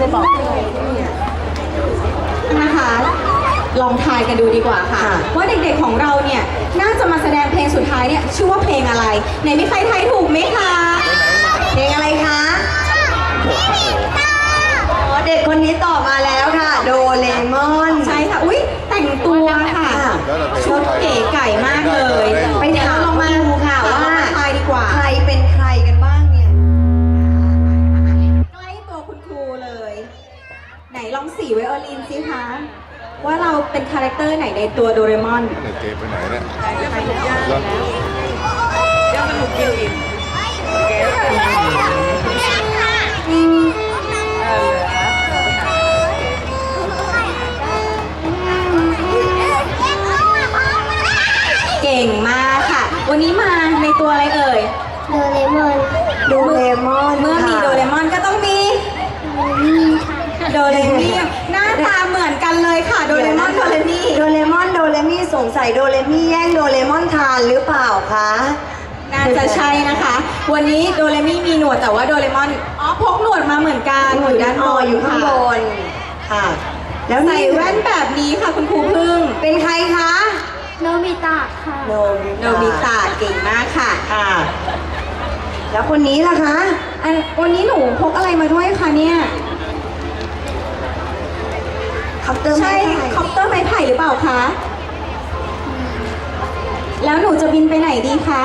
ไปบอกนะคะ ลองทายกันดูดีกว่าค่ะค่ะ ว่าเด็กๆของเราเนี่ย น่าจะมาแสดงเพลงสุดท้ายเนี่ย ชื่อว่าเพลงอะไรไหนมีใครทายถูกไหมคะ เพลงอะไรคะอ๋อเด็กคนนี้ตอบมาแล้วค่ะ โดเรมอน ใช่ค่ะ อุ้ยแต่งตัวค่ะค่ะชุดเก๋ไก่มากเลย นลองสีไวโอลินสิคะ ว่าเราเป็นคาแรคเตอร์ไหนในตัวโดเรมอนเนี่ยเจไปไหนเนี่ยเเรมี่ หน้าตาเหมือนกันเลยค่ะ โดเรมอน โดเรมี่ โดเรมอนโดเรมี่สงสัยโดเรมี่แย่งโดเรมอนทานหรือเปล่าคะน่าจะใช่นะคะ วันนี้โดเรมี่มีหนวดแต่ว่าโดเรมอน อ๋อ พกหนวดมาเหมือนกัน อยู่ด้านบบนอยู่ข้างบน ค่ะ แล้วใส่นี่แว่นแบบนี้ค่ะคุณครูพึ่ง เป็นใครคะโนบิตะค่ะ โนโนบิตะเก่งมากค่ะค่ะ แล้วคนนี้ล่ะคะ อันวันนี้หนูพกอะไรมาด้วยคะเนี่ยค อปเตอร์ไม้ใช่ไผ่คอปเตอร์ไม้ไผ่หรือเปล่าคะ แล้วหนูจะบินไปไหนดีคะ